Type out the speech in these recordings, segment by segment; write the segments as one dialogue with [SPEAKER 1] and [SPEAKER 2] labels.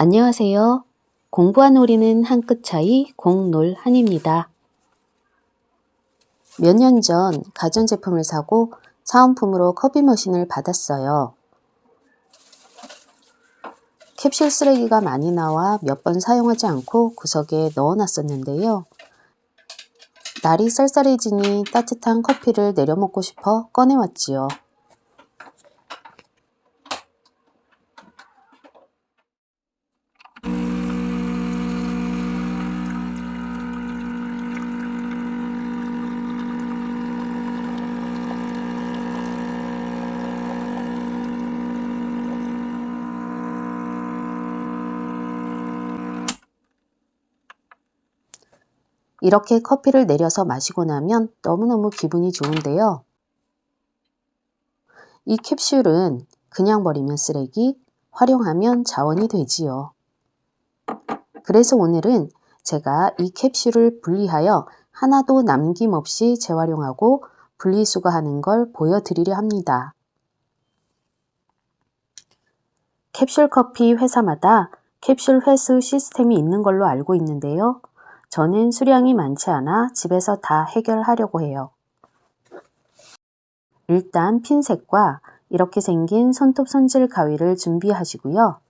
[SPEAKER 1] 안녕하세요. 공부한 오리는 한 끗 차이 공놀 한입니다. 몇 년 전 가전제품을 사고 사은품으로 커피 머신을 받았어요. 캡슐 쓰레기가 많이 나와 몇 번 사용하지 않고 구석에 넣어놨었는데요. 날이 쌀쌀해지니 따뜻한 커피를 내려 먹고 싶어 꺼내왔지요. 이렇게 커피를 내려서 마시고 나면 너무너무 기분이 좋은데요. 이 캡슐은 그냥 버리면 쓰레기, 활용하면 자원이 되지요. 그래서 오늘은 제가 이 캡슐을 분리하여 하나도 남김없이 재활용하고 분리수거하는 걸 보여드리려 합니다. 캡슐 커피 회사마다 캡슐 회수 시스템이 있는 걸로 알고 있는데요. 저는 수량이 많지 않아 집에서 다 해결하려고 해요. 일단 핀셋과 이렇게 생긴 손톱 손질 가위를 준비하시고요.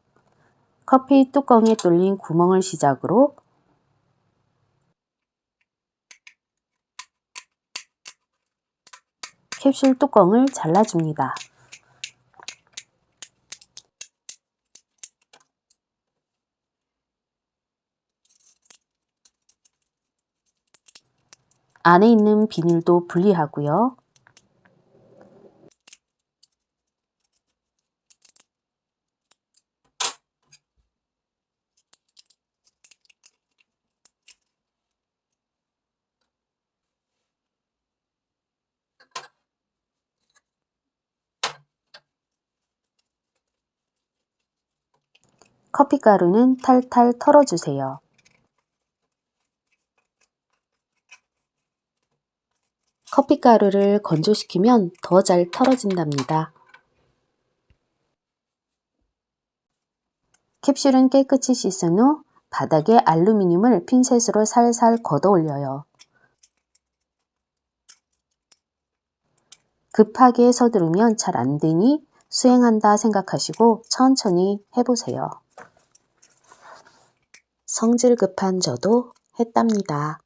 [SPEAKER 1] 커피 뚜껑에 뚫린 구멍을 시작으로 캡슐 뚜껑을 잘라줍니다. 안에 있는 비닐도 분리하고요. 커피가루는 탈탈 털어주세요. 커피가루를 건조시키면 더 잘 털어진답니다. 캡슐은 깨끗이 씻은 후 바닥에 알루미늄을 핀셋으로 살살 걷어 올려요. 급하게 서두르면 잘 안 되니 수행한다 생각하시고 천천히 해보세요. 성질 급한 저도 했답니다.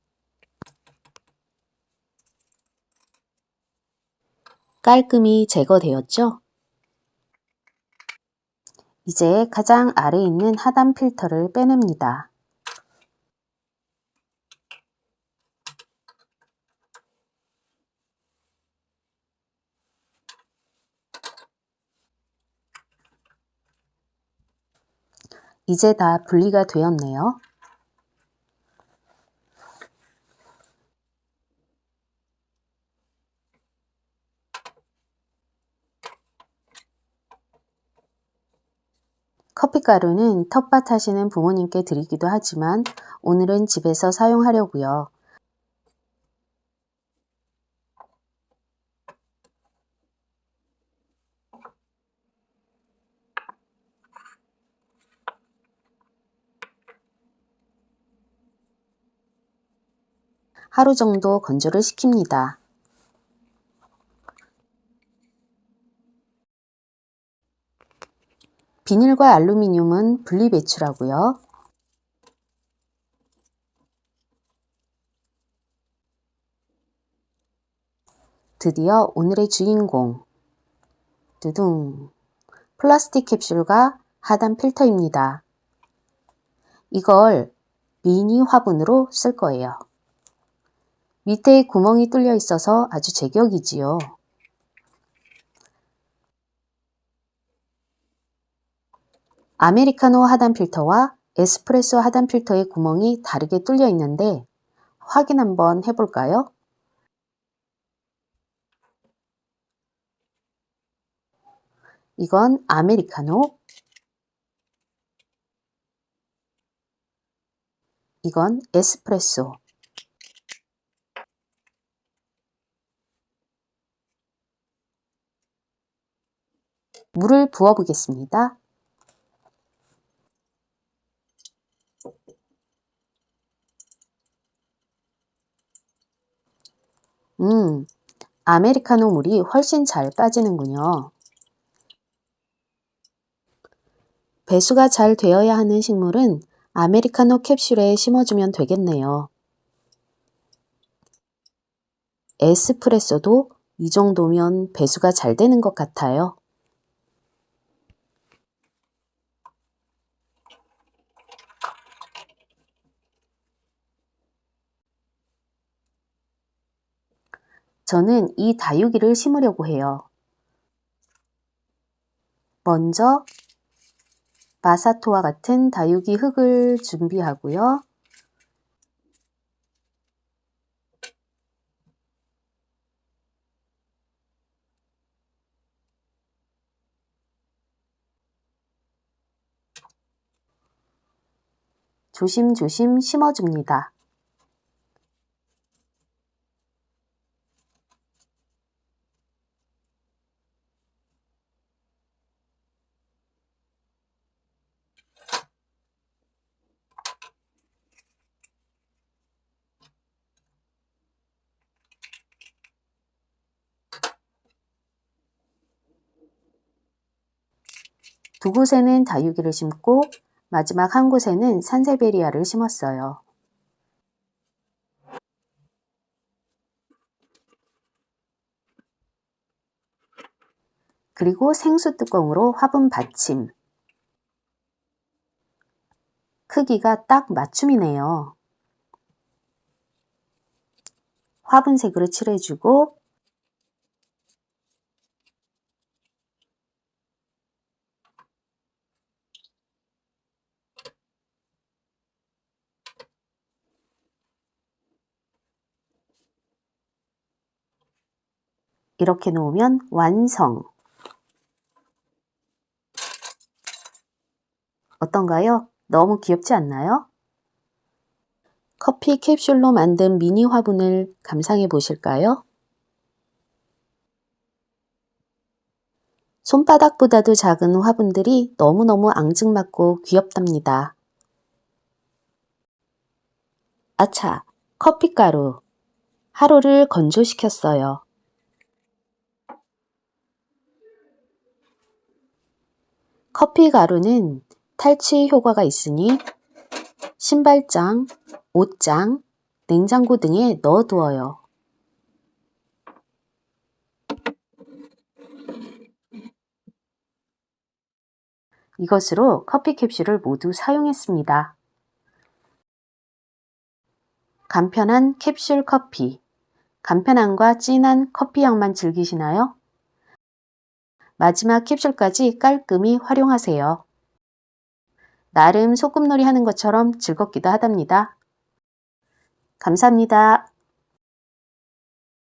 [SPEAKER 1] 깔끔히 제거되었죠? 이제 가장 아래에 있는 하단 필터를 빼냅니다. 이제 다 분리가 되었네요. 커피가루는 텃밭 하시는 부모님께 드리기도 하지만 오늘은 집에서 사용하려고요. 하루 정도 건조를 시킵니다. 비닐과 알루미늄은 분리 배출하고요. 드디어 오늘의 주인공 두둥 플라스틱 캡슐과 하단 필터입니다. 이걸 미니 화분으로 쓸 거예요. 밑에 구멍이 뚫려 있어서 아주 제격이지요. 아메리카노 하단 필터와 에스프레소 하단 필터의 구멍이 다르게 뚫려 있는데 확인 한번 해볼까요? 이건 아메리카노, 이건 에스프레소. 물을 부어 보겠습니다. 음, 아메리카노 물이 훨씬 잘 빠지는군요. 배수가 잘 되어야 하는 식물은 아메리카노 캡슐에 심어주면 되겠네요. 에스프레소도 이 정도면 배수가 잘 되는 것 같아요. 저는 이 다육이를 심으려고 해요. 먼저 마사토와 같은 다육이 흙을 준비하고요. 조심조심 심어줍니다. 두 곳에는 다육이를 심고 마지막 한 곳에는 산세베리아를 심었어요. 그리고 생수 뚜껑으로 화분 받침. 크기가 딱 맞춤이네요. 화분색으로 칠해주고 이렇게 놓으면 완성. 어떤가요? 너무 귀엽지 않나요? 커피 캡슐로 만든 미니 화분을 감상해 보실까요? 손바닥보다도 작은 화분들이 너무너무 앙증맞고 귀엽답니다. 아차, 커피가루. 하루를 건조시켰어요. 커피 가루는 탈취 효과가 있으니 신발장, 옷장, 냉장고 등에 넣어두어요. 이것으로 커피 캡슐을 모두 사용했습니다. 간편한 캡슐 커피. 간편함과 진한 커피 향만 즐기시나요? 마지막 캡슐까지 깔끔히 활용하세요. 나름 소꿉놀이 하는 것처럼 즐겁기도 하답니다. 감사합니다.